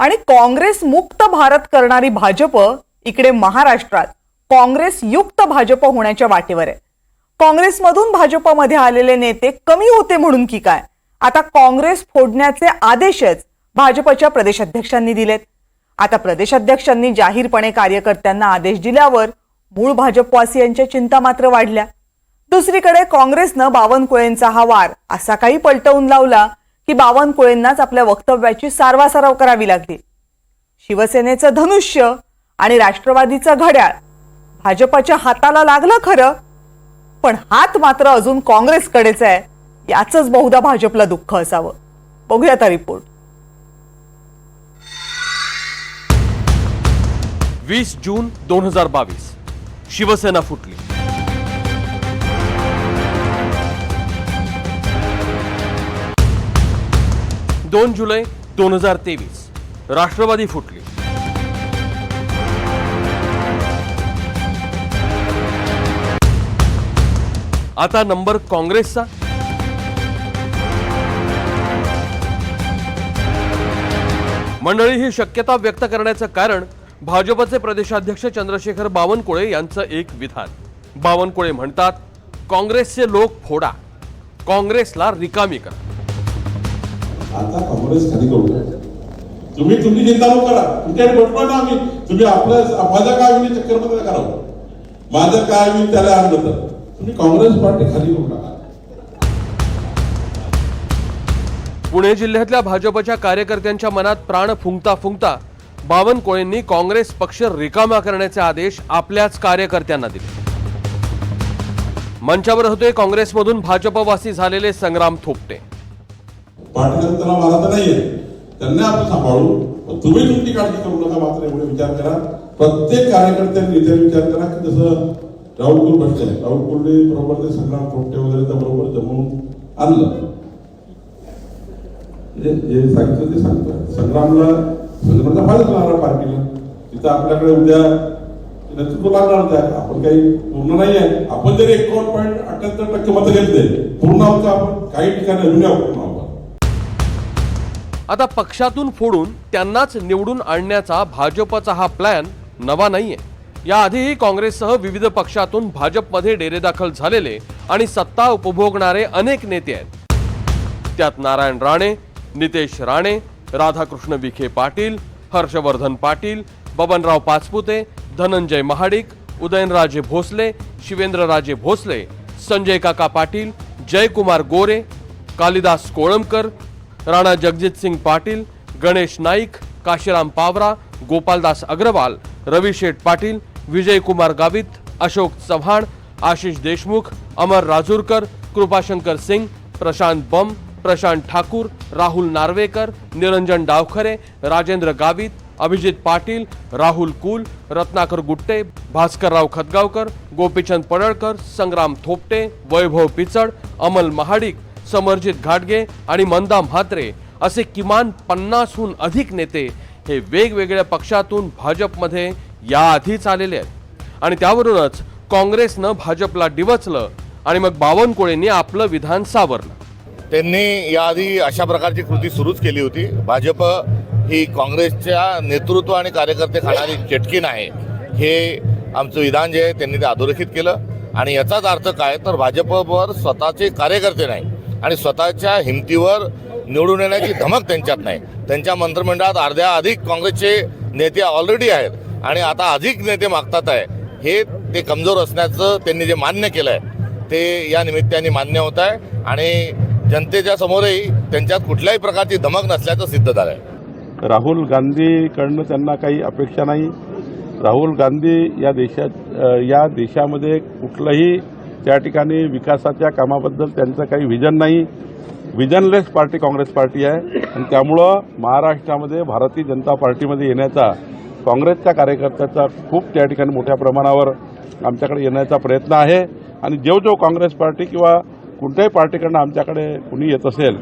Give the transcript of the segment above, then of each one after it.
आणि काँग्रेस मुक्त भारत करणारी भाजप इकडे महाराष्ट्रात काँग्रेस युक्त भाजप होण्याच्या वाटेवर आहे. काँग्रेसमधून भाजपमध्ये आलेले नेते कमी होते म्हणून की काय? आता काँग्रेस फोडण्याचे आदेशच भाजपच्या प्रदेशाध्यक्षांनी दिलेत. आता प्रदेशाध्यक्षांनी जाहीरपणे कार्यकर्त्यांना आदेश दिल्यावर मूळ भाजपवासियांच्या चिंता मात्र वाढल्या. दुसरीकडे काँग्रेसनं बावनकुळेंचा हा वार असा काही पलटवून लावला की बावनकुळेंनाच आपल्या वक्तव्याची सारवासारव करावी लागली. शिवसेनेचं धनुष्य आणि राष्ट्रवादीचं घड्याळ भाजपच्या हाताला लागलं खरं पण हात मात्र अजून काँग्रेसकडेच आहे याच बहुधा भाजपला दुःख असावं. बघूया आता रिपोर्ट. वीस जून दोन हजार बावीस शिवसेना फुटली. दोन जुलै दोन हजार तेवीस. राष्ट्रवादी फुटली. आता नंबर काँग्रेसचा. मंडळी ही शक्यता व्यक्त करण्याचं कारण भाजपचे प्रदेशाध्यक्ष चंद्रशेखर बावनकुळे यांचं एक विधान. बावनकुळे म्हणतात काँग्रेसचे लोक फोडा. काँग्रेसला रिकामी करा. आता काँग्रेस खाली करू तुम्ही तुमची चिंता नको करा. तुमच्याकडे बसवा ना आम्ही. तुम्ही आपलं माझं काय होईल चक्करमध्ये करावं माझं काय होईल त्याला आणलं तर तुम्ही काँग्रेस पार्टी खाली करू नका. पुणे जिल्ह्यातल्या भाजपच्या कार्यकर्त्यांच्या मनात प्राण फुंकता फुंकता बावनकुळेंनी काँग्रेस पक्ष रिकामा करण्याचे आदेश आपल्याच कार्यकर्त्यांना दिले. मंचावर होते काँग्रेसमधून भाजपवासी झालेले संग्राम थोपटे. पाटील मला तर नाहीये. त्यांना आपण सांभाळू. पण तुम्ही तुमची काळजी करू नका मात्र एवढे विचार करा. प्रत्येक कार्यकर्त्यांनी इथे विचार करा की जसं राहुल कुल बसले? राहुल कुलने बरोबर ते संग्राम थोपटे वगैरे त्या बरोबर जमवून आणलं. जे सांगितलं ते सांगतो संग्रामला संग्रामचा फायदा लागणार पार्टीला. तिथं आपल्याकडे उद्या नेतृत्व लागणार त्या आपण काही पूर्ण नाही आहे आपण जरी एकावन्न पॉईंट अठ्याहत्तर टक्के मतं घेतले पूर्ण आहोत आपण? काही ठिकाणी अभिनय पूर्ण आता पक्षातून फोडून त्यांनाच निवडून आणण्याचा भाजपचा हा प्लॅन नवा नाहीये. याआधीही काँग्रेससह विविध पक्षातून भाजपमध्ये डेरेदाखल झालेले आणि सत्ता उपभोगणारे अनेक नेते आहेत. त्यात नारायण राणे नितेश राणे राधाकृष्ण विखे पाटील हर्षवर्धन पाटील बबनराव पाचपुते धनंजय महाडिक उदयनराजे भोसले शिवेंद्रराजे भोसले संजय काका पाटील जयकुमार गोरे कालिदास कोळंबकर राणा जगजीत जगजितसिंग पाटील, गणेश नाईक, काशीराम पावरा, गोपालदास अग्रवाल, रवी शेठ पाटील विजयकुमार गावित, अशोक चव्हाण, आशिष देशमुख, अमर राजूरकर, कृपाशंकर सिंग, प्रशांत बम, प्रशांत ठाकूर, राहुल नार्वेकर, निरंजन डावखरे, राजेंद्र गावित, अभिजित पाटील, राहुल कुल, रत्नाकर गुट्टे, भास्करराव खतगावकर, गोपीचंद पडळकर, संग्राम थोपटे, वैभव पिचड, अमल महाडिक समरजित घाटगे आणि मंदा म्हात्रे असे किमान पन्नासहून अधिक नेते हे वेगवेगळ्या पक्षातून भाजपमध्ये याआधीच आलेले आहेत. आणि त्यावरूनच काँग्रेसनं भाजपला डिवचलं आणि मग बावनकुळेंनी आपलं विधान सावरलं. त्यांनी याआधी अशा प्रकारची कृती सुरूच केली होती. भाजप ही काँग्रेसच्या नेतृत्व आणि कार्यकर्ते खाणारी चटकीन आहे. हे आमचं विधान जे आहे त्यांनी ते अधोरेखित केलं. आणि याचाच अर्थ काय? तर भाजपवर स्वतःचे कार्यकर्ते नाही आणि स्वतःच्या हिमतीवर निवडून येण्याची धमक त्यांच्यात नाही. त्यांच्या मंत्रिमंडळात अर्ध्या अधिक काँग्रेसचे नेते ऑलरेडी आहेत आणि आता अधिक नेते मागतात आहे. हे ते कमजोर असण्याचं त्यांनी जे मान्य केलं आहे ते या निमित्ताने मान्य होत आहे आणि जनतेच्या समोरही त्यांच्यात कुठल्याही प्रकारची धमक नसल्याचं सिद्ध झालं आहे राहुल गांधीकडनं त्यांना काही अपेक्षा नाही. राहुल गांधी या देशात या देशामध्ये कुठलंही त्या ठिकाणी विकासाच्या कामाबद्दल त्यांचं काही विजन नाही. विजनलेस पार्टी काँग्रेस पार्टी आहे. आणि त्यामुळं महाराष्ट्रामध्ये भारतीय जनता पार्टीमध्ये येण्याचा काँग्रेसच्या कार्यकर्त्याचा खूप त्या ठिकाणी मोठ्या प्रमाणावर आमच्याकडे येण्याचा प्रयत्न आहे. आणि जो जो काँग्रेस पार्टी किंवा कोणत्याही पार्टीकडनं आमच्याकडे कुणी येत असेल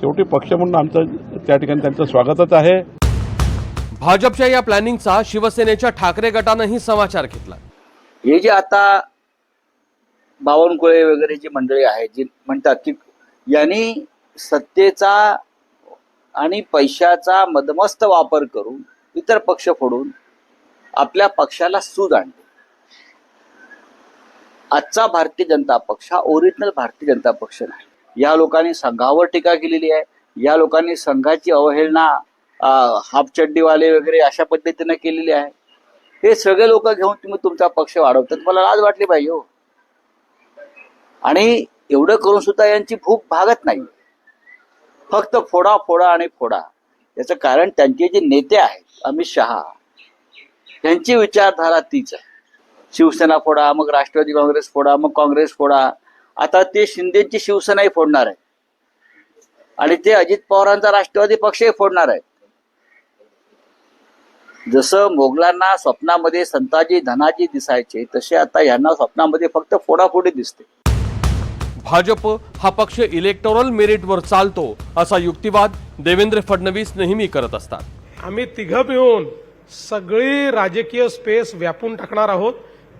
शेवटी पक्ष म्हणून आमचं त्या ठिकाणी त्यांचं स्वागतच आहे. भाजपच्या या प्लॅनिंगचा शिवसेनेच्या ठाकरे गटानंही समाचार घेतला. हे जे आता बावनकुळे वगैरे जी मंडळी आहेत जी म्हणतात की यांनी सत्तेचा आणि पैशाचा मदमस्त वापर करून इतर पक्ष फोडून आपल्या पक्षाला सूज आणली. आजचा भारतीय जनता पक्ष हा ओरिजिनल भारतीय जनता पक्ष नाही. या लोकांनी संघावर टीका केलेली आहे. या लोकांनी संघाची अवहेलना अं, हाफचड्डीवाले वगैरे अशा पद्धतीने केलेली आहे. हे सगळे लोक घेऊन तुम्ही तुमचा पक्ष वाढवतात मला लाज वाटली पाहिजे हो. आणि एवढं करून सुद्धा यांची भूक भागत नाही. फक्त फोडा फोडा आणि फोडा. याचं कारण त्यांचे जे नेते आहेत अमित शहा यांची विचारधारा तीच आहे. शिवसेना फोडा मग राष्ट्रवादी काँग्रेस फोडा मग काँग्रेस फोडा. आता ते शिंदेची शिवसेनाही फोडणार आहे आणि ते अजित पवारांचा राष्ट्रवादी पक्षही फोडणार आहे जसं मोगलांना स्वप्नामध्ये संताजी धनाजी दिसायचे तसे आता यांना स्वप्नामध्ये फक्त फोडाफोडी दिसते. भाजप हा पक्ष इलेक्टोरल मेरिटवर चालतो असा युक्तिवाद देवेंद्र फडणवीस नेहमी करत असतात. आम्ही तिघं मिळून सगळी राजकीय स्पेस व्यापून टाकणार आहोत.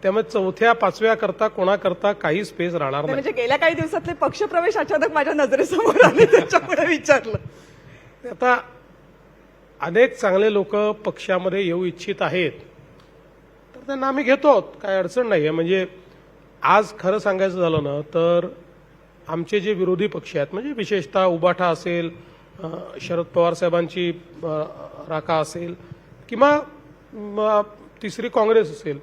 त्यामुळे चौथ्या पाचव्या करता कोणाकरता काही स्पेस राहणार नाही, नाही. म्हणजे गेल्या काही दिवसातले पक्षप्रवेश अचानक माझ्या नजरेसमोर आले त्याच्यामुळे विचारलं. आता अनेक चांगले लोक पक्षामध्ये येऊ इच्छित आहेत. तर त्यांना आम्ही घेतो काय अडचण नाही आहे म्हणजे आज खरं सांगायचं झालं ना तर आमचे जे विरोधी पक्ष आहेत म्हणजे विशेषतः उबाठा असेल शरद पवार साहेबांची राका असेल किंवा तिसरी काँग्रेस असेल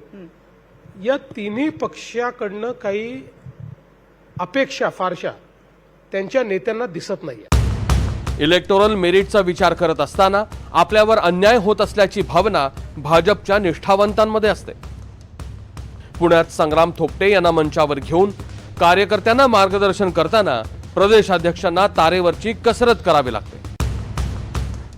या तिन्ही पक्षाकडनं काही अपेक्षा फारशा त्यांच्या नेत्यांना दिसत नाही इलेक्टोरल मेरिटचा विचार करत असताना आपल्यावर अन्याय होत असल्याची भावना भाजपच्या निष्ठावंतांमध्ये असते. पुण्यात संग्राम थोपटे यांना मंचावर घेऊन कार्यकर्त्यांना मार्गदर्शन करताना प्रदेशाध्यक्षांना तारेवरची कसरत करावी लागते.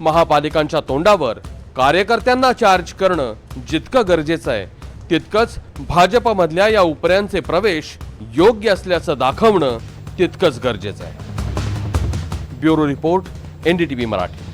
महापालिकांच्या तोंडावर कार्यकर्त्यांना चार्ज करणं जितकं गरजेचं आहे तितकंच भाजपमधल्या या उपऱ्यांचे प्रवेश योग्य असल्याचं दाखवणं तितकंच गरजेचं आहे. Bureau report NDTV Marathi.